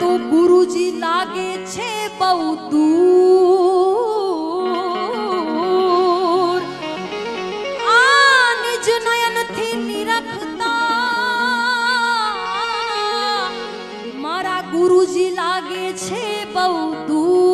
তো গুরুজি লাগেছে বৌদু নিজ নয়ন থিনি রাখতা મારા ગુરુજી લાગે છે બહુ દૂર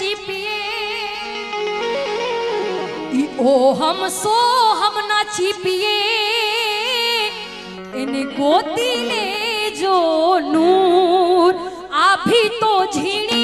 છીપીએ ઓહમ સોહમ ના છીપીએ એને ગોતી લેજો નૂર. આભી તો ઝીણી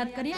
યાદ કરીએ